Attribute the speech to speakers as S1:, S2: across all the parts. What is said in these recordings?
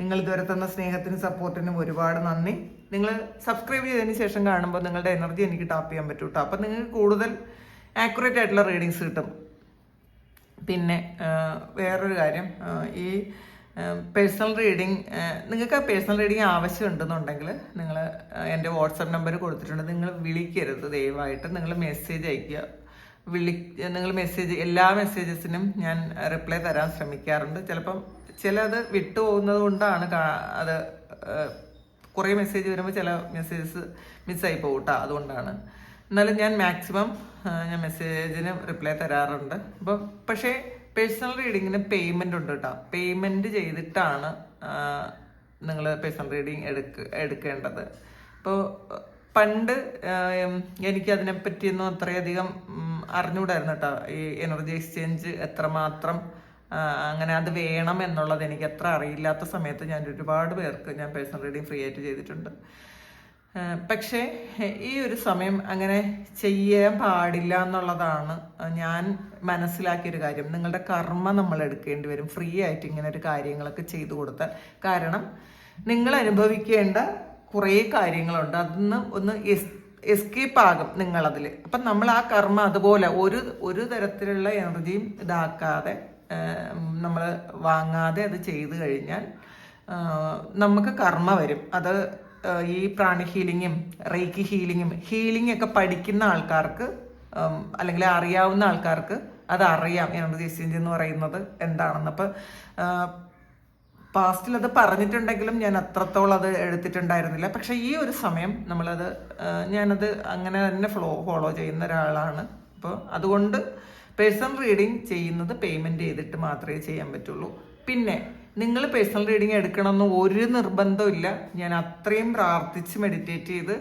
S1: നിങ്ങൾ ഇതുവരെ തന്ന സ്നേഹത്തിനും സപ്പോർട്ടിനും ഒരുപാട് നന്ദി. നിങ്ങൾ സബ്സ്ക്രൈബ് ചെയ്തതിന് ശേഷം കാണുമ്പോൾ നിങ്ങളുടെ എനർജി എനിക്ക് ടാപ്പ് ചെയ്യാൻ പറ്റും കേട്ടോ അപ്പം നിങ്ങൾക്ക് കൂടുതൽ ആക്യുറേറ്റ് ആയിട്ടുള്ള റീഡിങ്സ് കിട്ടും. പിന്നെ വേറൊരു കാര്യം ഈ പേഴ്സണൽ റീഡിങ് നിങ്ങൾക്ക് പേഴ്സണൽ റീഡിങ് ആവശ്യമുണ്ടെന്നുണ്ടെങ്കിൽ നിങ്ങൾ എന്റെ വാട്സപ്പ് നമ്പർ കൊടുത്തിട്ടുണ്ട്. നിങ്ങൾ വിളിക്കരുത് ദയവായിട്ട്. നിങ്ങൾ മെസ്സേജ് അയയ്ക്കുക. വിളി നിങ്ങൾ മെസ്സേജ് എല്ലാ മെസ്സേജസിനും ഞാൻ റിപ്ലൈ തരാൻ ശ്രമിക്കാറുണ്ട്. ചിലപ്പം ചിലത് വിട്ടുപോകുന്നത് കൊണ്ടാണ് അത് കുറേ മെസ്സേജ് വരുമ്പോൾ ചില മെസ്സേജസ് മിസ്സായി പോകും കേട്ടോ അതുകൊണ്ടാണ്. എന്നാലും ഞാൻ മാക്സിമം ഞാൻ മെസ്സേജിന് റിപ്ലൈ തരാറുണ്ട്. അപ്പം പക്ഷേ പേഴ്സണൽ റീഡിങ്ങിന് പേയ്മെന്റ് ഉണ്ട് കേട്ടോ പേയ്മെന്റ് ചെയ്തിട്ടാണ് നിങ്ങൾ പേഴ്സണൽ റീഡിങ് എടുക്ക എടുക്കേണ്ടത്. അപ്പോൾ പണ്ട് എനിക്ക് അതിനെപ്പറ്റിയൊന്നും അത്രയധികം അറിഞ്ഞുകൂടായിരുന്നു കേട്ടോ ഈ എനർജി എക്സ്ചേഞ്ച് എത്രമാത്രം അങ്ങനെ അത് വേണം എന്നുള്ളത് എനിക്ക് അത്ര അറിയില്ലാത്ത സമയത്ത് ഞാൻ ഒരുപാട് പേർക്ക് ഞാൻ പേഴ്സണൽ റീഡിങ് ഫ്രീ ആയിട്ട് ചെയ്തിട്ടുണ്ട്. പക്ഷേ ഈ ഒരു സമയം അങ്ങനെ ചെയ്യാൻ പാടില്ല എന്നുള്ളതാണ് ഞാൻ മനസ്സിലാക്കിയൊരു കാര്യം. നിങ്ങളുടെ കർമ്മ നമ്മൾ എടുക്കേണ്ടി വരും. ഫ്രീ ആയിട്ട് ഇങ്ങനെ ഒരു കാര്യങ്ങളൊക്കെ ചെയ്തു കൊടുത്താൽ. കാരണം നിങ്ങൾ അനുഭവിക്കേണ്ട കുറേ കാര്യങ്ങളുണ്ട്. അതിന്ന് ഒന്ന് എസ് എസ്കേപ്പ് ആകും നിങ്ങളതിൽ. അപ്പം നമ്മൾ ആ കർമ്മ അതുപോലെ ഒരു ഒരു തരത്തിലുള്ള എനർജിയും ഇതാക്കാതെ നമ്മൾ വാങ്ങാതെ അത് ചെയ്തു കഴിഞ്ഞാൽ നമുക്ക് കർമ്മ വരും. അത് ഈ പ്രാണി ഹീലിങ്ങും റേക്ക് ഹീലിങ്ങും ഹീലിംഗ് ഒക്കെ പഠിക്കുന്ന ആൾക്കാർക്ക് അല്ലെങ്കിൽ അറിയാവുന്ന ആൾക്കാർക്ക് അത് അറിയാം എനർജി എക്സ്ചേഞ്ച് എന്ന് പറയുന്നത് എന്താണെന്ന്. അപ്പം പാസ്റ്റിൽ അത് പറഞ്ഞിട്ടുണ്ടെങ്കിലും ഞാൻ അത്രത്തോളം അത് എടുത്തിട്ടുണ്ടായിരുന്നില്ല. പക്ഷേ ഈ ഒരു സമയം നമ്മളത് ഞാനത് അങ്ങനെ തന്നെ ഫ്ലോ ഫോളോ ചെയ്യുന്ന ഒരാളാണ്. അപ്പോൾ അതുകൊണ്ട് പേഴ്സണൽ റീഡിങ് ചെയ്യുന്നത് പേയ്മെന്റ് ചെയ്തിട്ട് മാത്രമേ ചെയ്യാൻ പറ്റുള്ളൂ. പിന്നെ നിങ്ങൾ പേഴ്സണൽ റീഡിങ് എടുക്കണമെന്ന് ഒരു നിർബന്ധമില്ല ഞാൻ അത്രയും പ്രാർത്ഥിച്ച് മെഡിറ്റേറ്റ് ചെയ്ത്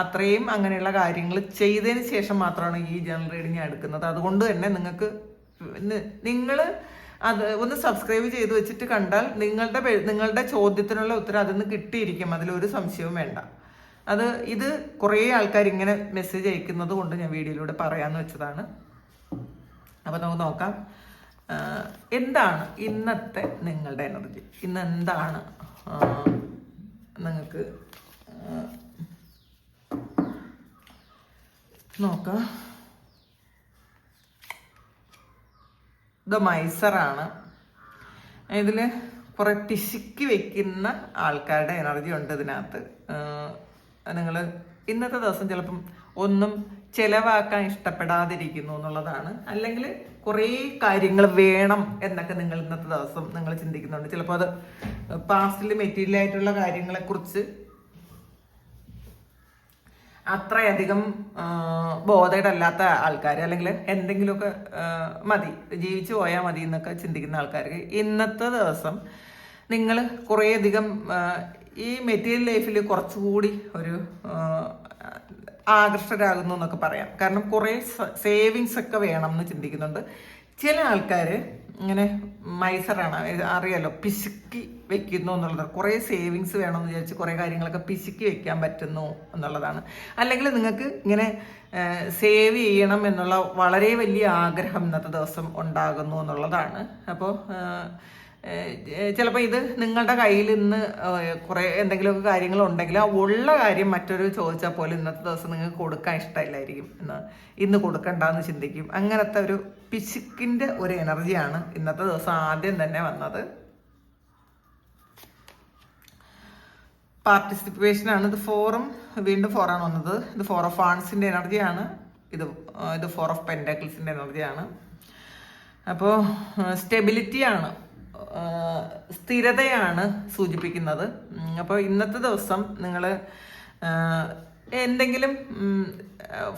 S1: അത്രയും അങ്ങനെയുള്ള കാര്യങ്ങൾ ചെയ്തതിന് ശേഷം മാത്രമാണ് ഈ ജനറൽ റീഡിങ് എടുക്കുന്നത്. അതുകൊണ്ട് തന്നെ നിങ്ങൾക്ക് നിങ്ങൾ അത് ഒന്ന് സബ്സ്ക്രൈബ് ചെയ്ത് വെച്ചിട്ട് കണ്ടാൽ നിങ്ങളുടെ നിങ്ങളുടെ ചോദ്യത്തിനുള്ള ഉത്തരം അതിൽ നിന്ന് കിട്ടിയിരിക്കും അതിലൊരു സംശയവും വേണ്ട. അത് ഇത് കുറേ ആൾക്കാർ ഇങ്ങനെ മെസ്സേജ് അയക്കുന്നത് കൊണ്ട് ഞാൻ വീഡിയോയിലൂടെ പറയാമെന്ന് വെച്ചതാണ്. അപ്പോൾ നമുക്ക് നോക്കാം. എന്താണ് ഇന്നത്തെ നിങ്ങളുടെ എനർജി? ഇന്ന് എന്താണ് നിങ്ങൾക്ക് നോക്കാം. ഇത് മൈസറാണ്. ഇതിൽ കുറെ പിശുക്കി വെക്കുന്ന ആൾക്കാരുടെ എനർജി ഉണ്ട് ഇതിനകത്ത്. നിങ്ങൾ ഇന്നത്തെ ദിവസം ചിലപ്പം ഒന്നും ചെലവാക്കാൻ ഇഷ്ടപ്പെടാതിരിക്കുന്നു എന്നുള്ളതാണ്. അല്ലെങ്കിൽ കുറേ കാര്യങ്ങൾ വേണം എന്നൊക്കെ നിങ്ങൾ ഇന്നത്തെ ദിവസം നിങ്ങൾ ചിന്തിക്കുന്നുണ്ട്. ചിലപ്പോൾ അത് പാസ്റ്റിൽ മെറ്റീരിയൽ ആയിട്ടുള്ള കാര്യങ്ങളെക്കുറിച്ച് അത്രയധികം ബോധേഡല്ലാത്ത ആൾക്കാർ അല്ലെങ്കിൽ എന്തെങ്കിലുമൊക്കെ മതി ജീവിച്ചു പോയാൽ മതി എന്നൊക്കെ ചിന്തിക്കുന്ന ആൾക്കാർക്ക് ഇന്നത്തെ ദിവസം നിങ്ങൾ കുറേയധികം ഈ മെറ്റീരിയൽ ലൈഫിൽ കുറച്ചുകൂടി ഒരു ആകർഷകരാകുന്നു എന്നൊക്കെ പറയാം. കാരണം കുറേ സേവിങ്സ് ഒക്കെ വേണം എന്ന് ചിന്തിക്കുന്നുണ്ട്. ചില ആൾക്കാർ ഇങ്ങനെ മൈസറാണ്. അറിയാലോ പിശുക്കി വെക്കുന്നു എന്നുള്ളത്. കുറേ സേവിങ്സ് വേണമെന്ന് വിചാരിച്ച് കുറേ കാര്യങ്ങളൊക്കെ പിശുക്കി വെക്കാൻ പറ്റുന്നു എന്നുള്ളതാണ്. അല്ലെങ്കിൽ നിങ്ങൾക്ക് ഇങ്ങനെ സേവ് ചെയ്യണം എന്നുള്ള വളരെ വലിയ ആഗ്രഹം ഇന്നത്തെ ദിവസം ഉണ്ടാകുന്നു എന്നുള്ളതാണ്. അപ്പോൾ ചിലപ്പോൾ ഇത് നിങ്ങളുടെ കയ്യിൽ ഇന്ന് കുറേ എന്തെങ്കിലുമൊക്കെ കാര്യങ്ങൾ ഉണ്ടെങ്കിൽ ആ ഉള്ള കാര്യം മറ്റൊരു ചോദിച്ചാൽ പോലും ഇന്നത്തെ ദിവസം നിങ്ങൾക്ക് കൊടുക്കാൻ ഇഷ്ടമില്ലായിരിക്കും ഇന്ന് ഇന്ന് കൊടുക്കണ്ടെന്ന് ചിന്തിക്കും. അങ്ങനത്തെ ഒരു പിശുക്കിന്റെ ഒരു എനർജിയാണ് ഇന്നത്തെ ദിവസം ആദ്യം തന്നെ വന്നത്. പാർട്ടിസിപ്പേഷൻ ആണ് ഇത് ഫോറും വീണ്ടും ഫോറാണ് വന്നത്. ഇത് ഫോർ ഓഫ് ആൺസിന്റെ എനർജിയാണ്. ഇത് ഇത് ഫോർ ഓഫ് പെൻഡാക്കിൾസിന്റെ എനർജിയാണ്. അപ്പോൾ സ്റ്റെബിലിറ്റിയാണ്. സ്ഥിരതയാണ് സൂചിപ്പിക്കുന്നത്. അപ്പോൾ ഇന്നത്തെ ദിവസം നിങ്ങൾ എന്തെങ്കിലും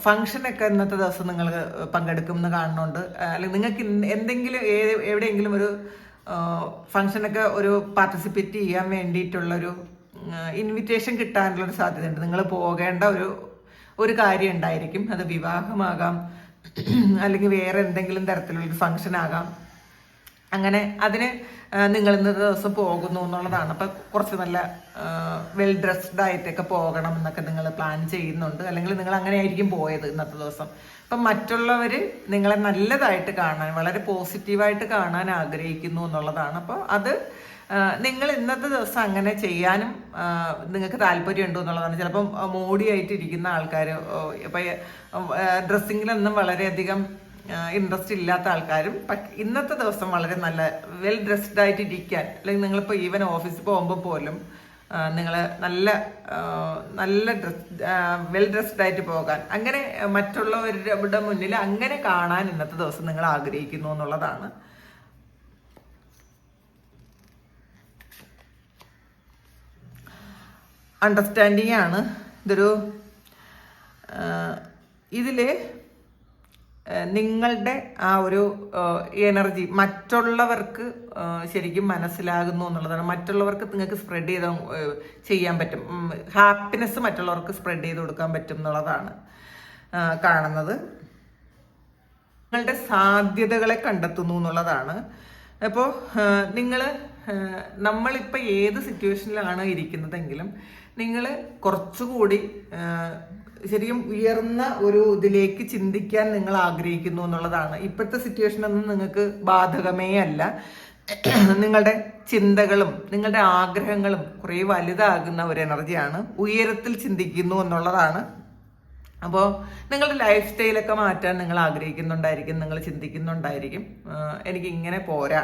S1: ഫങ്ഷനൊക്കെ ഇന്നത്തെ ദിവസം നിങ്ങൾ പങ്കെടുക്കും എന്ന് കാണുന്നുണ്ട്. അല്ലെങ്കിൽ നിങ്ങൾക്ക് എന്തെങ്കിലും എവിടെയെങ്കിലും ഒരു ഫങ്ഷനൊക്കെ ഒരു പാർട്ടിസിപ്പേറ്റ് ചെയ്യാൻ വേണ്ടിയിട്ടുള്ളൊരു ഇൻവിറ്റേഷൻ കിട്ടാനുള്ളൊരു സാധ്യതയുണ്ട്. നിങ്ങൾ പോകേണ്ട ഒരു ഒരു കാര്യം ഉണ്ടായിരിക്കും. അത് വിവാഹമാകാം അല്ലെങ്കിൽ വേറെ എന്തെങ്കിലും തരത്തിലുള്ളൊരു ഫങ്ഷൻ ആകാം അങ്ങനെ അതിന് നിങ്ങൾ ഇന്നത്തെ ദിവസം പോകുന്നു എന്നുള്ളതാണ്. അപ്പം കുറച്ച് നല്ല വെൽ ഡ്രസ്ഡ് ആയിട്ടൊക്കെ പോകണം എന്നൊക്കെ നിങ്ങൾ പ്ലാൻ ചെയ്യുന്നുണ്ട്. അല്ലെങ്കിൽ നിങ്ങൾ അങ്ങനെ ആയിരിക്കും പോയത് ഇന്നത്തെ ദിവസം. അപ്പം മറ്റുള്ളവർ നിങ്ങളെ നല്ലതായിട്ട് കാണാൻ വളരെ പോസിറ്റീവായിട്ട് കാണാൻ ആഗ്രഹിക്കുന്നു എന്നുള്ളതാണ്. അപ്പോൾ അത് നിങ്ങൾ ഇന്നത്തെ ദിവസം അങ്ങനെ ചെയ്യാനും നിങ്ങൾക്ക് താല്പര്യമുണ്ടോ എന്നുള്ളതാണ്. ചിലപ്പം മോഡിയായിട്ടിരിക്കുന്ന ആൾക്കാർ ഇപ്പം ഡ്രസ്സിങ്ങിലൊന്നും വളരെയധികം ഇൻട്രസ്റ്റ് ഇല്ലാത്ത ആൾക്കാരും ഇന്നത്തെ ദിവസം വളരെ നല്ല വെൽ ഡ്രസ്ഡ് ആയിട്ട് ഇരിക്കാൻ അല്ലെങ്കിൽ നിങ്ങളിപ്പോൾ ഈവൻ ഓഫീസിൽ പോകുമ്പോൾ പോലും നിങ്ങൾ നല്ല നല്ല ഡ്രസ് വെൽ ഡ്രസ്ഡ് ആയിട്ട് പോകാൻ അങ്ങനെ മറ്റുള്ളവരുടെ മുന്നിൽ അങ്ങനെ കാണാൻ ഇന്നത്തെ ദിവസം നിങ്ങൾ ആഗ്രഹിക്കുന്നു എന്നുള്ളതാണ്. അണ്ടർസ്റ്റാൻഡിങ് ആണ്. ഇതൊരു ഇതിൽ നിങ്ങളുടെ ആ ഒരു എനർജി മറ്റുള്ളവർക്ക് ശരിക്കും മനസ്സിലാകുന്നു എന്നുള്ളതാണ്. മറ്റുള്ളവർക്ക് നിങ്ങൾക്ക് സ്പ്രെഡ് ചെയ്ത് ചെയ്യാൻ പറ്റും. ഹാപ്പിനെസ് മറ്റുള്ളവർക്ക് സ്പ്രെഡ് ചെയ്ത് കൊടുക്കാൻ പറ്റും എന്നുള്ളതാണ് കാണുന്നത്. നിങ്ങളുടെ സാധ്യതകളെ കണ്ടെത്തുന്നു എന്നുള്ളതാണ്. അപ്പോൾ നിങ്ങൾ നമ്മളിപ്പോൾ ഏത് സിറ്റുവേഷനിലാണ് ഇരിക്കുന്നതെങ്കിലും നിങ്ങൾ കുറച്ചുകൂടി ശരിക്കും ഉയർന്ന ഒരു ഇതിലേക്ക് ചിന്തിക്കാൻ നിങ്ങൾ ആഗ്രഹിക്കുന്നു എന്നുള്ളതാണ്. ഇപ്പോഴത്തെ സിറ്റുവേഷൻ ഒന്നും നിങ്ങൾക്ക് ബാധകമേ അല്ല. നിങ്ങളുടെ ചിന്തകളും നിങ്ങളുടെ ആഗ്രഹങ്ങളും കുറെ വലുതാകുന്ന ഒരു എനർജിയാണ് ഉയരത്തിൽ ചിന്തിക്കുന്നു എന്നുള്ളതാണ്. അപ്പോൾ നിങ്ങളുടെ ലൈഫ് സ്റ്റൈലൊക്കെ മാറ്റാൻ നിങ്ങൾ ആഗ്രഹിക്കുന്നുണ്ടായിരിക്കും നിങ്ങൾ ചിന്തിക്കുന്നുണ്ടായിരിക്കും. എനിക്ക് ഇങ്ങനെ പോരാ.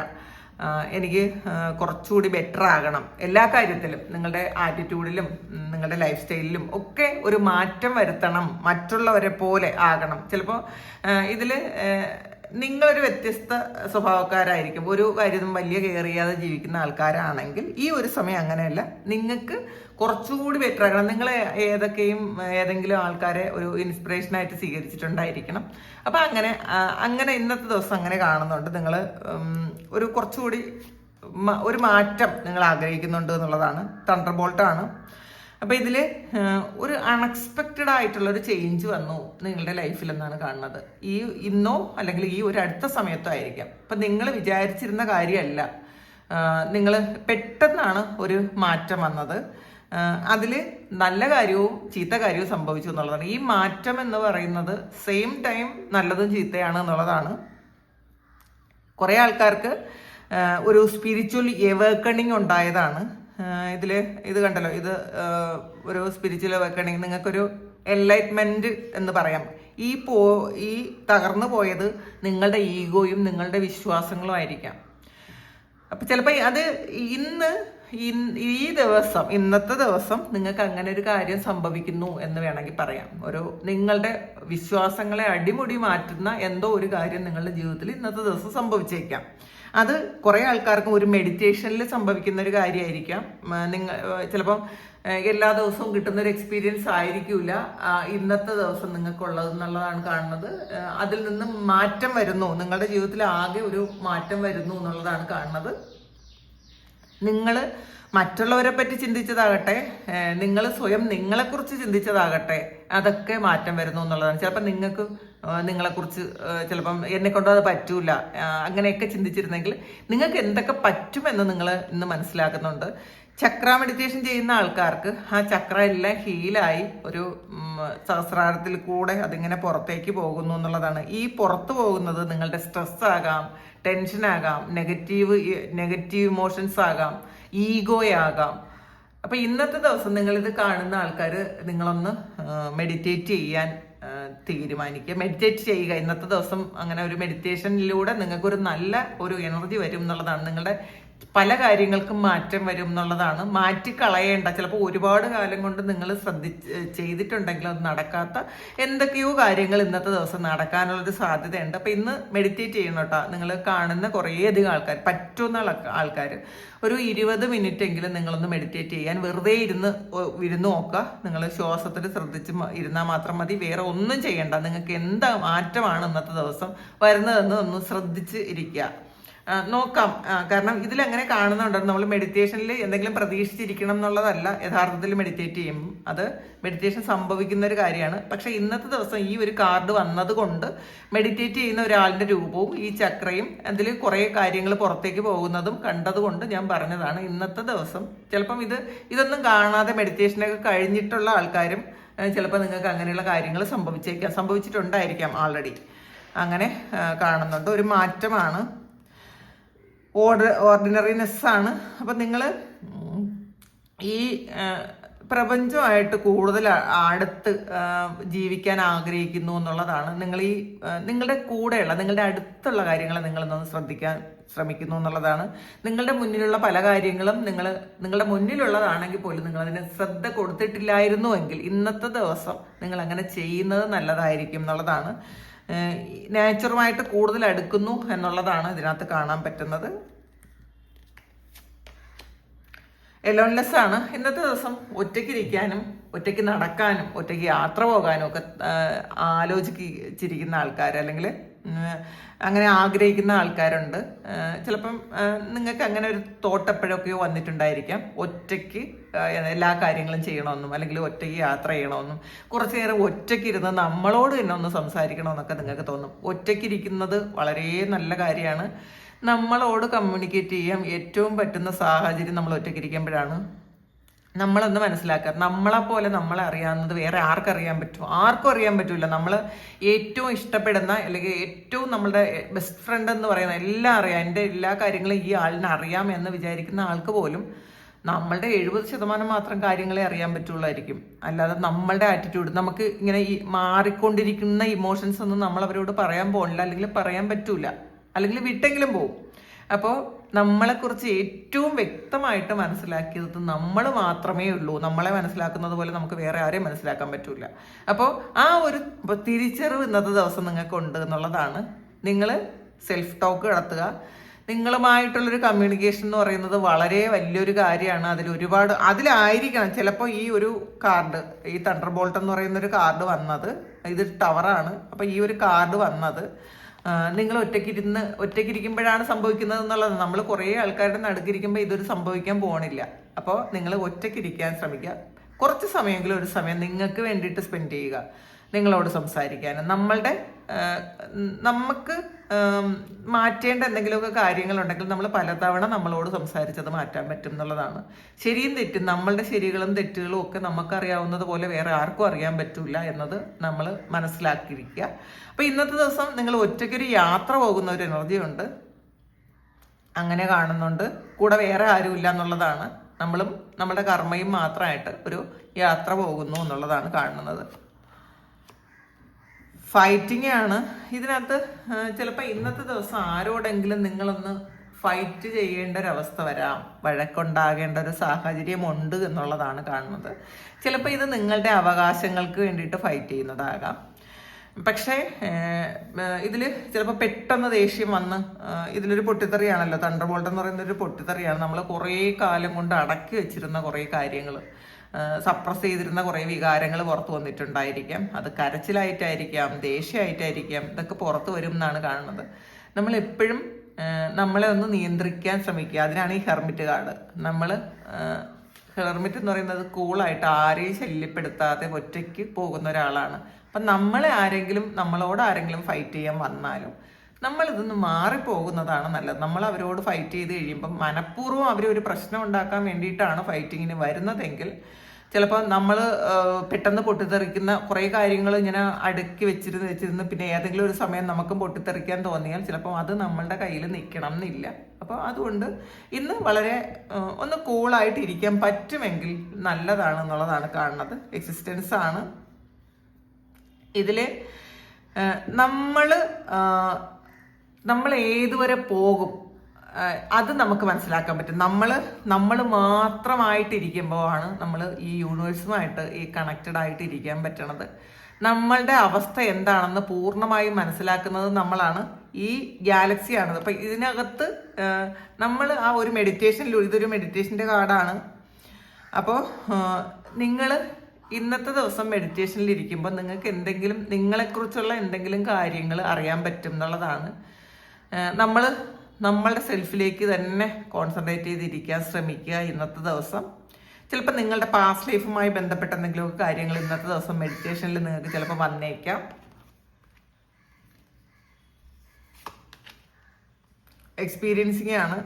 S1: എനിക്ക് കുറച്ചുകൂടി ബെറ്റർ ആകണം. എല്ലാ കാര്യത്തിലും നിങ്ങളുടെ ആറ്റിറ്റ്യൂഡിലും നിങ്ങളുടെ ലൈഫ് സ്റ്റൈലിലും ഒക്കെ ഒരു മാറ്റം വരുത്തണം. മറ്റുള്ളവരെ പോലെ ആകണം. ചിലപ്പോൾ ഇതിൽ നിങ്ങളൊരു വ്യത്യസ്ത സ്വഭാവക്കാരായിരിക്കും. ഒരു കാര്യം വലിയ കെയർ ചെയ്യാതെ ജീവിക്കുന്ന ആൾക്കാരാണെങ്കിൽ ഈ ഒരു സമയം അങ്ങനെയല്ല. നിങ്ങൾക്ക് കുറച്ചുകൂടി ബെറ്റർ ആകണം നിങ്ങൾ ഏതൊക്കെയും ഏതെങ്കിലും ആൾക്കാരെ ഒരു ഇൻസ്പിറേഷനായിട്ട് സ്വീകരിച്ചിട്ടുണ്ടായിരിക്കണം. അപ്പം അങ്ങനെ അങ്ങനെ ഇന്നത്തെ ദിവസം അങ്ങനെ കാണുന്നുണ്ട്. നിങ്ങൾ ഒരു കുറച്ചുകൂടി ഒരു മാറ്റം നിങ്ങൾ ആഗ്രഹിക്കുന്നുണ്ട് എന്നുള്ളതാണ്. തണ്ടർ ബോൾട്ടാണ് അപ്പോൾ ഇതിൽ ഒരു അൺഎക്സ്പെക്റ്റഡ് ആയിട്ടുള്ള ഒരു ചേഞ്ച് വന്നു നിങ്ങളുടെ ലൈഫിൽ എന്നാണ് കാണുന്നത്. ഈ ഇന്നോ അല്ലെങ്കിൽ ഈ ഒരു അടുത്ത സമയത്തോ ആയിരിക്കാം. അപ്പം നിങ്ങൾ വിചാരിച്ചിരുന്ന കാര്യമല്ല. നിങ്ങൾ പെട്ടെന്നാണ് ഒരു മാറ്റം വന്നത്. അതിൽ നല്ല കാര്യവും ചീത്ത കാര്യവും സംഭവിച്ചു എന്നുള്ളതാണ്. ഈ മാറ്റം എന്ന് പറയുന്നത് സെയിം ടൈം നല്ലതും ചീത്തയാണ് എന്നുള്ളതാണ്. കുറേ ആൾക്കാർക്ക് ഒരു സ്പിരിച്വൽ എവേക്കണിങ് ഉണ്ടായതാണ്. ഇതിൽ ഇത് കണ്ടല്ലോ ഇത് ഒരു സ്പിരിച്വൽ വെക്കണമെങ്കിൽ നിങ്ങൾക്കൊരു എൻലൈറ്റ്മെന്റ് എന്ന് പറയാം. ഈ പോ ഈ തകർന്നു പോയത് നിങ്ങളുടെ ഈഗോയും നിങ്ങളുടെ വിശ്വാസങ്ങളും ആയിരിക്കാം. അപ്പം ചിലപ്പോൾ അത് ഇന്ന് ഈ ദിവസം ഇന്നത്തെ ദിവസം നിങ്ങൾക്ക് അങ്ങനെ ഒരു കാര്യം സംഭവിക്കുന്നു എന്ന് വേണമെങ്കിൽ പറയാം. ഒരു നിങ്ങളുടെ വിശ്വാസങ്ങളെ അടിമുടി മാറ്റുന്ന എന്തോ ഒരു കാര്യം നിങ്ങളുടെ ജീവിതത്തിൽ ഇന്നത്തെ ദിവസം സംഭവിച്ചേക്കാം. അത് കുറേ ആൾക്കാർക്കും ഒരു മെഡിറ്റേഷനിൽ സംഭവിക്കുന്ന ഒരു കാര്യമായിരിക്കാം. നിങ്ങൾ ചിലപ്പം എല്ലാ ദിവസവും കിട്ടുന്ന ഒരു എക്സ്പീരിയൻസ് ആയിരിക്കില്ല ഇന്നത്തെ ദിവസം നിങ്ങൾക്കുള്ളത് എന്നുള്ളതാണ് കാണുന്നത്. അതിൽ നിന്ന് മാറ്റം വരുന്നു. നിങ്ങളുടെ ജീവിതത്തിൽ ആകെ ഒരു മാറ്റം വരുന്നു എന്നുള്ളതാണ് കാണുന്നത്. നിങ്ങൾ മറ്റുള്ളവരെ പറ്റി ചിന്തിച്ചതാകട്ടെ നിങ്ങൾ സ്വയം നിങ്ങളെക്കുറിച്ച് ചിന്തിച്ചതാകട്ടെ അതൊക്കെ മാറ്റം വരുന്നു എന്നുള്ളതാണ്. ചിലപ്പോൾ നിങ്ങൾക്ക് നിങ്ങളെക്കുറിച്ച് ചിലപ്പം എന്നെ കൊണ്ട് അത് പറ്റൂല. അങ്ങനെയൊക്കെ ചിന്തിച്ചിരുന്നെങ്കിൽ നിങ്ങൾക്ക് എന്തൊക്കെ പറ്റുമെന്ന് നിങ്ങൾ ഇന്ന് മനസ്സിലാക്കുന്നുണ്ട്. ചക്ര മെഡിറ്റേഷൻ ചെയ്യുന്ന ആൾക്കാർക്ക് ആ ചക്ര എല്ലാം ഹീലായി ഒരു സഹസ്രാരത്തിൽ കൂടെ അതിങ്ങനെ പുറത്തേക്ക് പോകുന്നു എന്നുള്ളതാണ്. ഈ പുറത്തു പോകുന്നത് നിങ്ങളുടെ സ്ട്രെസ് ആകാം ടെൻഷൻ ആകാം നെഗറ്റീവ് നെഗറ്റീവ് ഇമോഷൻസ് ആകാം ഈഗോയാകാം അപ്പൊ ഇന്നത്തെ ദിവസം നിങ്ങളിത് കാണുന്ന ആൾക്കാർ നിങ്ങളൊന്ന് മെഡിറ്റേറ്റ് ചെയ്യാൻ തീരുമാനിക്കുക. മെഡിറ്റേറ്റ് ചെയ്യുക. ഇന്നത്തെ ദിവസം അങ്ങനെ ഒരു മെഡിറ്റേഷനിലൂടെ നിങ്ങൾക്കൊരു നല്ല ഒരു എനർജി വരും എന്നുള്ളതാണ് നിങ്ങളുടെ പല കാര്യങ്ങൾക്കും മാറ്റം വരും എന്നുള്ളതാണ്. മാറ്റി കളയേണ്ട ചിലപ്പോൾ ഒരുപാട് കാലം കൊണ്ട് നിങ്ങൾ ശ്രദ്ധി ചെയ്തിട്ടുണ്ടെങ്കിൽ അത് നടക്കാത്ത എന്തൊക്കെയോ കാര്യങ്ങൾ ഇന്നത്തെ ദിവസം നടക്കാനുള്ളൊരു സാധ്യതയുണ്ട്. അപ്പം ഇന്ന് മെഡിറ്റേറ്റ് ചെയ്യണം കേട്ടോ. നിങ്ങൾ കാണുന്ന കുറേയധികം ആൾക്കാർ പറ്റുന്ന ആൾക്കാർ ഒരു ഇരുപത് മിനിറ്റ് എങ്കിലും നിങ്ങളൊന്ന് മെഡിറ്റേറ്റ് ചെയ്യാൻ വെറുതെ ഇരുന്ന് ഇരുന്ന് നോക്കുക. നിങ്ങൾ ശ്വാസത്തിൽ ശ്രദ്ധിച്ച് ഇരുന്നാൽ മാത്രം മതി. വേറെ ഒന്നും ചെയ്യണ്ട. നിങ്ങൾക്ക് എന്താ മാറ്റമാണ് ഇന്നത്തെ ദിവസം വരുന്നതെന്ന് ഒന്ന് ശ്രദ്ധിച്ച് ഇരിക്കുക. നോക്കാം. കാരണം ഇതിലെങ്ങനെ കാണുന്നുണ്ട്? നമ്മൾ മെഡിറ്റേഷനിൽ എന്തെങ്കിലും പ്രതീക്ഷിച്ചിരിക്കണം എന്നുള്ളതല്ല. യഥാർത്ഥത്തിൽ മെഡിറ്റേറ്റ് ചെയ്യും അത് മെഡിറ്റേഷൻ സംഭവിക്കുന്ന ഒരു കാര്യമാണ്. പക്ഷേ ഇന്നത്തെ ദിവസം ഈ ഒരു കാർഡ് വന്നതുകൊണ്ട് മെഡിറ്റേറ്റ് ചെയ്യുന്ന ഒരാളുടെ രൂപവും ഈ ചക്രയും അതിൽ കുറേ കാര്യങ്ങൾ പുറത്തേക്ക് പോകുന്നതും കണ്ടതുകൊണ്ട് ഞാൻ പറഞ്ഞതാണ്. ഇന്നത്തെ ദിവസം ചിലപ്പം ഇത് ഇതൊന്നും കാണാതെ മെഡിറ്റേഷനൊക്കെ കഴിഞ്ഞിട്ടുള്ള ആൾക്കാരും ചിലപ്പോൾ നിങ്ങൾക്ക് അങ്ങനെയുള്ള കാര്യങ്ങൾ സംഭവിച്ചേക്കാം. സംഭവിച്ചിട്ടുണ്ടായിരിക്കാം ആൾറെഡി അങ്ങനെ കാണുന്നുണ്ട്. ഒരു മാറ്റമാണ് ഓർഡർ ഓർഡിനറിനെസ്സാണ് അപ്പം നിങ്ങൾ ഈ പ്രപഞ്ചമായിട്ട് കൂടുതൽ അടുത്ത് ജീവിക്കാൻ ആഗ്രഹിക്കുന്നു എന്നുള്ളതാണ്. നിങ്ങൾ ഈ നിങ്ങളുടെ കൂടെയുള്ള നിങ്ങളുടെ അടുത്തുള്ള കാര്യങ്ങൾ നിങ്ങളൊന്ന് ശ്രദ്ധിക്കാൻ ശ്രമിക്കുന്നു എന്നുള്ളതാണ്. നിങ്ങളുടെ മുന്നിലുള്ള പല കാര്യങ്ങളും നിങ്ങൾ നിങ്ങളുടെ മുന്നിലുള്ളതാണെങ്കിൽ പോലും നിങ്ങൾ അതിന് ശ്രദ്ധ കൊടുത്തിട്ടില്ലായിരുന്നുവെങ്കിൽ ഇന്നത്തെ ദിവസം നിങ്ങൾ അങ്ങനെ ചെയ്യുന്നത് നല്ലതായിരിക്കും എന്നുള്ളതാണ്. നേച്ചറുമായിട്ട് കൂടുതൽ അടുക്കുന്നു എന്നുള്ളതാണ് ഇതിനകത്ത് കാണാൻ പറ്റുന്നത്. എലോൺലെസ് ആണ്. ഇന്നത്തെ ദിവസം ഒറ്റയ്ക്ക് ഇരിക്കാനും ഒറ്റയ്ക്ക് നടക്കാനും ഒറ്റയ്ക്ക് യാത്ര പോകാനും ഒക്കെ ആലോചിച്ചിരിക്കുന്ന ആൾക്കാർ അല്ലെങ്കിൽ അങ്ങനെ ആഗ്രഹിക്കുന്ന ആൾക്കാരുണ്ട്. ചിലപ്പം നിങ്ങൾക്ക് അങ്ങനെ ഒരു തോട്ട് എപ്പോഴൊക്കെയോ വന്നിട്ടുണ്ടായിരിക്കാം. ഒറ്റയ്ക്ക് എല്ലാ കാര്യങ്ങളും ചെയ്യണമെന്നും അല്ലെങ്കിൽ ഒറ്റയ്ക്ക് യാത്ര ചെയ്യണമെന്നും. കുറച്ച് നേരം ഒറ്റയ്ക്ക് ഇരുന്ന് നമ്മളോട് തന്നെ ഒന്ന് സംസാരിക്കണമെന്നൊക്കെ നിങ്ങൾക്ക് തോന്നും. ഒറ്റയ്ക്ക് ഇരിക്കുന്നത് വളരെ നല്ല കാര്യമാണ്. നമ്മളോട് കമ്മ്യൂണിക്കേറ്റ് ചെയ്യാൻ ഏറ്റവും പറ്റുന്ന സാഹചര്യം നമ്മൾ ഒറ്റയ്ക്ക് ഇരിക്കുമ്പോഴാണ്. നമ്മളൊന്ന് മനസ്സിലാക്കുക. നമ്മളെ പോലെ നമ്മളെ അറിയാവുന്നത് വേറെ ആർക്കറിയാൻ പറ്റുമോ? ആർക്കും അറിയാൻ പറ്റില്ല നമ്മൾ ഏറ്റവും ഇഷ്ടപ്പെടുന്ന അല്ലെങ്കിൽ ഏറ്റവും നമ്മളുടെ ബെസ്റ്റ് ഫ്രണ്ട് എന്ന് പറയുന്ന എല്ലാം അറിയാം. എന്റെ എല്ലാ കാര്യങ്ങളും ഈ ആളിനെ അറിയാം എന്ന് വിചാരിക്കുന്ന ആൾക്ക് പോലും നമ്മളുടെ എഴുപത് ശതമാനം മാത്രം കാര്യങ്ങളെ അറിയാൻ പറ്റുള്ളായിരിക്കും. അല്ലാതെ നമ്മളുടെ ആറ്റിറ്റ്യൂഡ് നമുക്ക് ഇങ്ങനെ ഈ മാറിക്കൊണ്ടിരിക്കുന്ന ഇമോഷൻസ് ഒന്നും നമ്മൾ അവരോട് പറയാൻ പോകണില്ല അല്ലെങ്കിൽ പറയാൻ പറ്റൂല. അല്ലെങ്കിൽ വിട്ടെങ്കിലും പോകും അപ്പോൾ നമ്മളെക്കുറിച്ച് ഏറ്റവും വ്യക്തമായിട്ട് മനസ്സിലാക്കിയത് നമ്മൾ മാത്രമേ ഉള്ളൂ. നമ്മളെ മനസ്സിലാക്കുന്നത് പോലെ നമുക്ക് വേറെ ആരെയും മനസ്സിലാക്കാൻ പറ്റൂല. അപ്പോൾ ആ ഒരു തിരിച്ചറിവ് ഇന്നത്തെ ദിവസം നിങ്ങൾക്കുണ്ട് എന്നുള്ളതാണ്. നിങ്ങൾ സെൽഫ് ടോക്ക് നടത്തുക. നിങ്ങളുമായിട്ടുള്ളൊരു കമ്മ്യൂണിക്കേഷൻ എന്ന് പറയുന്നത് വളരെ വലിയൊരു കാര്യമാണ്. അതിൽ ഒരുപാട് അതിലായിരിക്കണം. ചിലപ്പോൾ ഈ ഒരു കാർഡ് ഈ തണ്ടർ ബോൾട്ട് എന്ന് പറയുന്ന ഒരു കാർഡ് വന്നത്. ഇത് ടവറാണ് അപ്പോൾ ഈ ഒരു കാർഡ് വന്നത് നിങ്ങൾ ഒറ്റയ്ക്കിരുന്ന് ഒറ്റയ്ക്കിരിക്കുമ്പോഴാണ് സംഭവിക്കുന്നത് എന്നുള്ളത്. നമ്മൾ കുറേ ആൾക്കാരുടെ നടുക്കിരിക്കുമ്പോൾ ഇതൊരു സംഭവിക്കാൻ പോകണില്ല അപ്പോൾ നിങ്ങൾ ഒറ്റയ്ക്കിരിക്കാൻ ശ്രമിക്കുക. കുറച്ച് സമയമെങ്കിലും ഒരു സമയം നിങ്ങൾക്ക് വേണ്ടിയിട്ട് സ്പെൻഡ് ചെയ്യുക. നിങ്ങളോട് സംസാരിക്കാനും നമ്മളുടെ നമുക്ക് മാറ്റേണ്ട എന്തെങ്കിലുമൊക്കെ കാര്യങ്ങളുണ്ടെങ്കിൽ നമ്മൾ പലതവണ നമ്മളോട് സംസാരിച്ചത് മാറ്റാൻ പറ്റും എന്നുള്ളതാണ്. ശരിയും തെറ്റും നമ്മളുടെ ശരികളും തെറ്റുകളും ഒക്കെ നമുക്കറിയാവുന്നത് പോലെ വേറെ ആർക്കും അറിയാൻ പറ്റില്ല എന്നത് നമ്മൾ മനസ്സിലാക്കിയിരിക്കുക. അപ്പോൾ ഇന്നത്തെ ദിവസം നിങ്ങൾ ഒറ്റയ്ക്കൊരു യാത്ര പോകുന്ന ഒരു എനർജി ഉണ്ട്. അങ്ങനെ കാണുന്നുണ്ട്. കൂടെ വേറെ ആരുമില്ല എന്നുള്ളതാണ്. നമ്മളും നമ്മുടെ കർമ്മയും മാത്രമായിട്ട് ഒരു യാത്ര പോകുന്നു എന്നുള്ളതാണ് കാണുന്നത്. ഫൈറ്റിംഗ് ആണ് ഇതിനകത്ത് ചിലപ്പോൾ ഇന്നത്തെ ദിവസം ആരോടെങ്കിലും നിങ്ങളൊന്ന് ഫൈറ്റ് ചെയ്യേണ്ട ഒരവസ്ഥ വരാം. വഴക്കുണ്ടാകേണ്ട ഒരു സാഹചര്യം ഉണ്ട് എന്നുള്ളതാണ് കാണുന്നത്. ചിലപ്പോൾ ഇത് നിങ്ങളുടെ അവകാശങ്ങൾക്ക് വേണ്ടിയിട്ട് ഫൈറ്റ് ചെയ്യുന്നതാകാം. പക്ഷേ ഇതിൽ ചിലപ്പോൾ പെട്ടെന്ന് ദേഷ്യം വന്ന് ഇതിലൊരു പൊട്ടിത്തെറിയാണല്ലോ. തണ്ടർ ബോൾട്ട് എന്ന് പറയുന്ന ഒരു പൊട്ടിത്തെറിയാണ്. നമ്മൾ കുറേ കാലം കൊണ്ട് അടക്കി വെച്ചിരുന്ന കുറേ കാര്യങ്ങൾ സപ്രസ് ചെയ്തിരുന്ന കുറേ വികാരങ്ങൾ പുറത്തു വന്നിട്ടുണ്ടായിരിക്കാം. അത് കരച്ചിലായിട്ടായിരിക്കാം ദേഷ്യമായിട്ടായിരിക്കാം ഇതൊക്കെ പുറത്തു വരും എന്നാണ് കാണുന്നത്. നമ്മൾ എപ്പോഴും നമ്മളെ ഒന്ന് നിയന്ത്രിക്കാൻ ശ്രമിക്കുക. അതിനാണ് ഈ ഹെർമിറ്റ് കാർഡ്. നമ്മൾ ഹെർമിറ്റ് എന്ന് പറയുന്നത് കൂളായിട്ട് ആരെയും ശല്യപ്പെടുത്താതെ ഒറ്റയ്ക്ക് പോകുന്ന ഒരാളാണ്. അപ്പം നമ്മളെ ആരെങ്കിലും നമ്മളോട് ആരെങ്കിലും ഫൈറ്റ് ചെയ്യാൻ വന്നാലും നമ്മൾ ഇതൊന്ന് മാറിപ്പോകുന്നതാണ് നല്ലത്. നമ്മൾ അവരോട് ഫൈറ്റ് ചെയ്ത് കഴിയുമ്പം മനഃപൂർവം അവർ ഒരു പ്രശ്നം ഉണ്ടാക്കാൻ വേണ്ടിയിട്ടാണ് ഫൈറ്റിങ്ങിന് വരുന്നതെങ്കിൽ ചിലപ്പോൾ നമ്മൾ പെട്ടെന്ന് പൊട്ടിത്തെറിക്കുന്ന കുറേ കാര്യങ്ങൾ ഇങ്ങനെ അടുക്കി വെച്ചിരുന്ന് വെച്ചിരുന്ന് പിന്നെ ഏതെങ്കിലും ഒരു സമയം നമുക്കും പൊട്ടിത്തെറിക്കാൻ തോന്നിയാൽ ചിലപ്പോൾ അത് നമ്മളുടെ കയ്യിൽ നിൽക്കണം എന്നില്ല. അപ്പോൾ അതുകൊണ്ട് ഇന്ന് വളരെ ഒന്ന് കൂളായിട്ട് ഇരിക്കാൻ പറ്റുമെങ്കിൽ നല്ലതാണ് എന്നുള്ളതാണ് കാണുന്നത്. എക്സിസ്റ്റൻസ് ആണ്. ഇതിൽ നമ്മൾ നമ്മൾ ഏതുവരെ പോകും അത് നമുക്ക് മനസ്സിലാക്കാൻ പറ്റും. നമ്മൾ നമ്മൾ മാത്രമായിട്ടിരിക്കുമ്പോഴാണ് നമ്മൾ ഈ യൂണിവേഴ്സുമായിട്ട് ഈ കണക്റ്റഡ് ആയിട്ട് ഇരിക്കാൻ പറ്റണത്. നമ്മളുടെ അവസ്ഥ എന്താണെന്ന് പൂർണമായും മനസ്സിലാക്കുന്നത് നമ്മളാണ്. ഈ ഗാലക്സിയാണ് അപ്പം ഇതിനകത്ത് നമ്മൾ ആ ഒരു മെഡിറ്റേഷനിൽ ഇതൊരു മെഡിറ്റേഷന്റെ കാർഡാണ്. അപ്പോൾ നിങ്ങൾ ഇന്നത്തെ ദിവസം മെഡിറ്റേഷനിൽ ഇരിക്കുമ്പോൾ നിങ്ങൾക്ക് എന്തെങ്കിലും നിങ്ങളെക്കുറിച്ചുള്ള എന്തെങ്കിലും കാര്യങ്ങൾ അറിയാൻ പറ്റും എന്നുള്ളതാണ്. നമ്മൾ നമ്മളുടെ സെൽഫിലേക്ക് തന്നെ കോൺസെൻട്രേറ്റ് ചെയ്തിരിക്കാൻ ശ്രമിക്കുക ഇന്നത്തെ ദിവസം. ചിലപ്പോൾ നിങ്ങളുടെ പാസ്റ്റ് ലൈഫുമായി ബന്ധപ്പെട്ട എന്തെങ്കിലുമൊക്കെ കാര്യങ്ങൾ ഇന്നത്തെ ദിവസം മെഡിറ്റേഷനിൽ നിങ്ങൾക്ക് ചിലപ്പോൾ വന്നേക്കാം. എക്സ്പീരിയൻസിങ് ആണ്.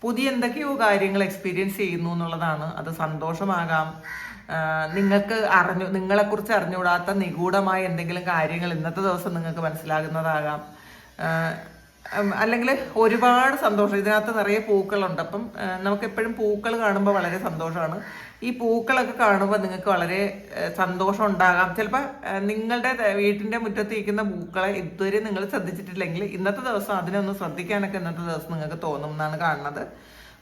S1: പുതിയ എന്തൊക്കെയോ കാര്യങ്ങൾ എക്സ്പീരിയൻസ് ചെയ്യുന്നു എന്നുള്ളതാണ്. അത് സന്തോഷമാകാം. നിങ്ങൾക്ക് അറിഞ്ഞു നിങ്ങളെക്കുറിച്ച് അറിഞ്ഞുകൂടാത്ത നിഗൂഢമായ എന്തെങ്കിലും കാര്യങ്ങൾ ഇന്നത്തെ ദിവസം നിങ്ങൾക്ക് മനസ്സിലാകുന്നതാകാം. അല്ലെങ്കിൽ ഒരുപാട് സന്തോഷം. ഇതിനകത്ത് നിറയെ പൂക്കളുണ്ട്. അപ്പം നമുക്ക് എപ്പോഴും പൂക്കൾ കാണുമ്പോൾ വളരെ സന്തോഷമാണ്. ഈ പൂക്കളൊക്കെ കാണുമ്പോൾ നിങ്ങൾക്ക് വളരെ സന്തോഷം ഉണ്ടാകാം. ചിലപ്പോൾ നിങ്ങളുടെ വീട്ടിന്റെ മുറ്റത്ത് ഇരിക്കുന്ന പൂക്കളെ ഇതുവരെ നിങ്ങൾ ശ്രദ്ധിച്ചിട്ടില്ലെങ്കിൽ ഇന്നത്തെ ദിവസം അതിനൊന്ന് ശ്രദ്ധിക്കാനൊക്കെ ഇന്നത്തെ ദിവസം നിങ്ങൾക്ക് തോന്നും എന്നാണ് കാണുന്നത്.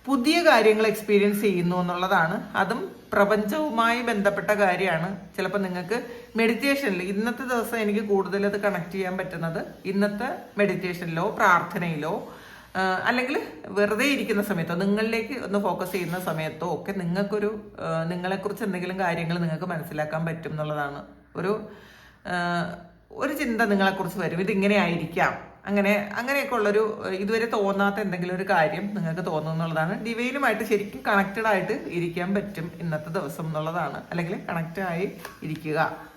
S1: പുതിയ കാര്യങ്ങൾ എക്സ്പീരിയൻസ് ചെയ്യുന്നു എന്നുള്ളതാണ്. അതും പ്രപഞ്ചവുമായി ബന്ധപ്പെട്ട കാര്യമാണ്. ചിലപ്പോൾ നിങ്ങൾക്ക് മെഡിറ്റേഷനിൽ ഇന്നത്തെ ദിവസം എനിക്ക് കൂടുതൽ അത് കണക്ട് ചെയ്യാൻ പറ്റുന്നത് ഇന്നത്തെ മെഡിറ്റേഷനിലോ പ്രാർത്ഥനയിലോ അല്ലെങ്കിൽ വെറുതെ ഇരിക്കുന്ന സമയത്തോ നിങ്ങളിലേക്ക് ഒന്ന് ഫോക്കസ് ചെയ്യുന്ന സമയത്തോ ഒക്കെ നിങ്ങൾക്കൊരു നിങ്ങളെക്കുറിച്ച് എന്തെങ്കിലും കാര്യങ്ങൾ നിങ്ങൾക്ക് മനസ്സിലാക്കാൻ പറ്റും എന്നുള്ളതാണ്. ഒരു ഒരു ചിന്ത നിങ്ങളെക്കുറിച്ച് വരും. ഇതിങ്ങനെ ആയിരിക്കാം. അങ്ങനെ അങ്ങനെയൊക്കെ ഉള്ളൊരു ഇതുവരെ തോന്നാത്ത എന്തെങ്കിലും ഒരു കാര്യം നിങ്ങൾക്ക് തോന്നും എന്നുള്ളതാണ്. ഡിവൈനുമായിട്ട് ശരിക്കും കണക്റ്റഡ് ആയിട്ട് ഇരിക്കാൻ പറ്റും ഇന്നത്തെ ദിവസം എന്നുള്ളതാണ്. അല്ലെങ്കിൽ കണക്റ്റ് ആയി ഇരിക്കുക.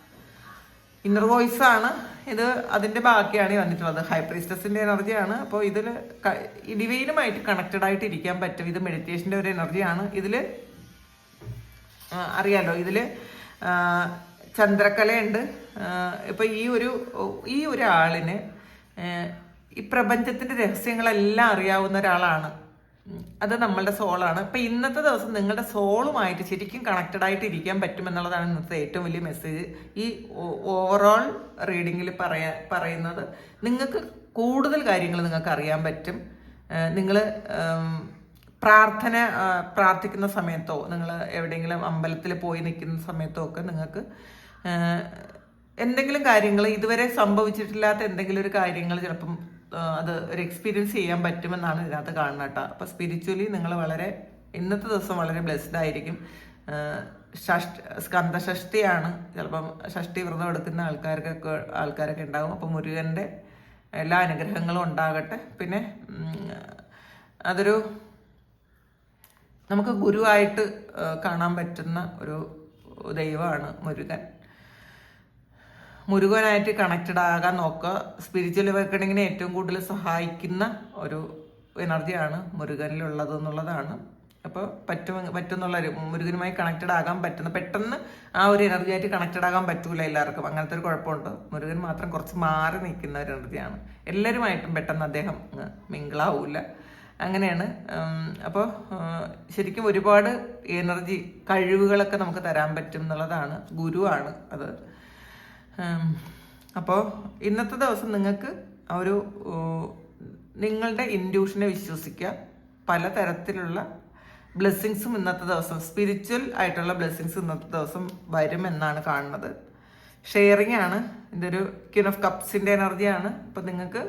S1: ഇന്നർ വോയിസ് ആണ്. ഇത് അതിന്റെ ബാക്കിയാണ് വന്നിട്ടുള്ളത്. ഹൈപ്രീസ്റ്റസിന്റെ എനർജിയാണ് അപ്പോൾ ഇതിൽ ഡിവൈനുമായിട്ട് കണക്റ്റഡ് ആയിട്ട് ഇരിക്കാൻ പറ്റും. ഇത് മെഡിറ്റേഷന്റെ ഒരു എനർജിയാണ് ഇതിൽ അറിയാലോ ഇതിൽ ആ, ചന്ദ്രക്കലയുണ്ട് ഇപ്പൊ ഈ ഒരു ഈ ഒരാളിന് ഈ പ്രപഞ്ചത്തിന്റെ രഹസ്യങ്ങളെല്ലാം അറിയാവുന്ന ഒരാളാണ്. അത് നമ്മളുടെ സോളാണ്. ഇപ്പൊ ഇന്നത്തെ ദിവസം നിങ്ങളുടെ സോളുമായിട്ട് ശരിക്കും കണക്റ്റഡ് ആയിട്ട് ഇരിക്കാൻ പറ്റുമെന്നുള്ളതാണ് ഇന്നത്തെ ഏറ്റവും വലിയ മെസ്സേജ്. ഈ ഓവറോൾ റീഡിങ്ങിൽ പറയാ പറയുന്നത് നിങ്ങൾക്ക് കൂടുതൽ കാര്യങ്ങൾ നിങ്ങൾക്ക് അറിയാൻ പറ്റും. നിങ്ങൾ പ്രാർത്ഥന പ്രാർത്ഥിക്കുന്ന സമയത്തോ നിങ്ങൾ എവിടെയെങ്കിലും അമ്പലത്തിൽ പോയി നിൽക്കുന്ന സമയത്തോ ഒക്കെ നിങ്ങൾക്ക് എന്തെങ്കിലും കാര്യങ്ങൾ ഇതുവരെ സംഭവിച്ചിട്ടില്ലാത്ത എന്തെങ്കിലും ഒരു കാര്യങ്ങൾ ചിലപ്പം അത് ഒരു എക്സ്പീരിയൻസ് ചെയ്യാൻ പറ്റുമെന്നാണ് ഇതിനകത്ത് കാണുന്നത് കേട്ടോ. അപ്പോൾ സ്പിരിച്വലി നിങ്ങൾ വളരെ ഇന്നത്തെ ദിവസം വളരെ ബ്ലെസ്ഡ് ആയിരിക്കും. ഷഷ്ടി സ്കന്ധഷ്ടിയാണ് ചിലപ്പം ഷഷ്ടി വ്രതം എടുക്കുന്ന ആൾക്കാർക്കൊക്കെ ആൾക്കാരൊക്കെ ഉണ്ടാകും. അപ്പം മുരുകന്റെ എല്ലാ അനുഗ്രഹങ്ങളും ഉണ്ടാകട്ടെ. പിന്നെ അതൊരു നമുക്ക് ഗുരുവായിട്ട് കാണാൻ പറ്റുന്ന ഒരു ദൈവമാണ് മുരുകൻ. മുരുകനായിട്ട് കണക്റ്റഡ് ആകാൻ നോക്കുക സ്പിരിച്വൽ അവേക്കണിങ്ങിനെ ഏറ്റവും കൂടുതൽ സഹായിക്കുന്ന ഒരു എനർജിയാണ് മുരുകനിലുള്ളത് എന്നുള്ളതാണ്. അപ്പോൾ പറ്റും പറ്റുന്നുള്ള മുരുകനുമായി കണക്റ്റഡ് ആകാൻ പറ്റുന്ന പെട്ടെന്ന് ആ ഒരു എനർജി ആയിട്ട് കണക്റ്റഡ് ആകാൻ പറ്റൂല എല്ലാവർക്കും. അങ്ങനത്തെ ഒരു കുഴപ്പമുണ്ട്. മുരുകൻ മാത്രം കുറച്ച് മാറി നിൽക്കുന്ന ഒരു എനർജിയാണ് എല്ലാവരുമായിട്ടും പെട്ടെന്ന് അദ്ദേഹം മിങ്കിളാവൂല അങ്ങനെയാണ്. അപ്പോൾ ശരിക്കും ഒരുപാട് എനർജി കഴിവുകളൊക്കെ നമുക്ക് തരാൻ പറ്റും എന്നുള്ളതാണ്. ഗുരുവാണ് അത്. അപ്പോൾ ഇന്നത്തെ ദിവസം നിങ്ങൾക്ക് ഒരു നിങ്ങളുടെ ഇൻഡ്യൂഷനെ വിശ്വസിക്കുക. പലതരത്തിലുള്ള ബ്ലെസ്സിങ്സും ഇന്നത്തെ ദിവസം സ്പിരിച്വൽ ആയിട്ടുള്ള ബ്ലെസ്സിങ്സ് ഇന്നത്തെ ദിവസം വരും എന്നാണ് കാണുന്നത്. ഷെയറിംഗ് ആണ്. ഇതൊരു ക്യൂൻ ഓഫ് കപ്സിന്റെ എനർജിയാണ് അപ്പം നിങ്ങൾക്ക്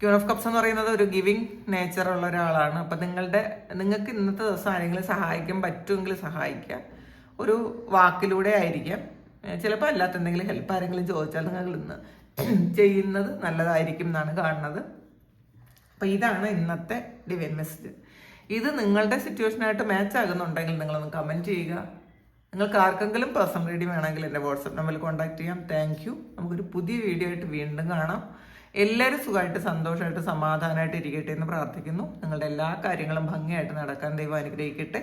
S1: ക്യൂൺ ഓഫ് കപ്സ് എന്ന് പറയുന്നത് ഒരു ഗിവിങ് നേച്ചർ ഉള്ള ഒരാളാണ്. അപ്പം നിങ്ങളുടെ നിങ്ങൾക്ക് ഇന്നത്തെ ദിവസം ആരെങ്കിലും സഹായിക്കാൻ പറ്റുമെങ്കിൽ സഹായിക്കുക. ഒരു വാക്കിലൂടെ ആയിരിക്കാം. ചിലപ്പോൾ അല്ലാത്ത എന്തെങ്കിലും ഹെൽപ്പ് ആരെങ്കിലും ചോദിച്ചാൽ നിങ്ങൾ ഇന്ന് ചെയ്യുന്നത് നല്ലതായിരിക്കും എന്നാണ് കാണുന്നത്. അപ്പോൾ ഇതാണ് ഇന്നത്തെ ഡിവൈൻ മെസ്സേജ് ഇത് നിങ്ങളുടെ സിറ്റുവേഷനായിട്ട് മാച്ച് ആകുന്നുണ്ടെങ്കിൽ നിങ്ങളൊന്ന് കമന്റ് ചെയ്യുക. നിങ്ങൾക്ക് ആർക്കെങ്കിലും പേഴ്സണൽ റീഡി വേണമെങ്കിൽ എന്റെ വാട്സപ്പ് നമ്പറിൽ കോൺടാക്ട് ചെയ്യാം. താങ്ക് യു നമുക്കൊരു പുതിയ വീഡിയോ ആയിട്ട് വീണ്ടും കാണാം. എല്ലാവരും സുഖമായിട്ട് സന്തോഷമായിട്ട് സമാധാനമായിട്ട് ഇരിക്കട്ടെ എന്ന് പ്രാർത്ഥിക്കുന്നു. നിങ്ങളുടെ എല്ലാ കാര്യങ്ങളും ഭംഗിയായിട്ട് നടക്കാൻ ദൈവം അനുഗ്രഹിക്കട്ടെ.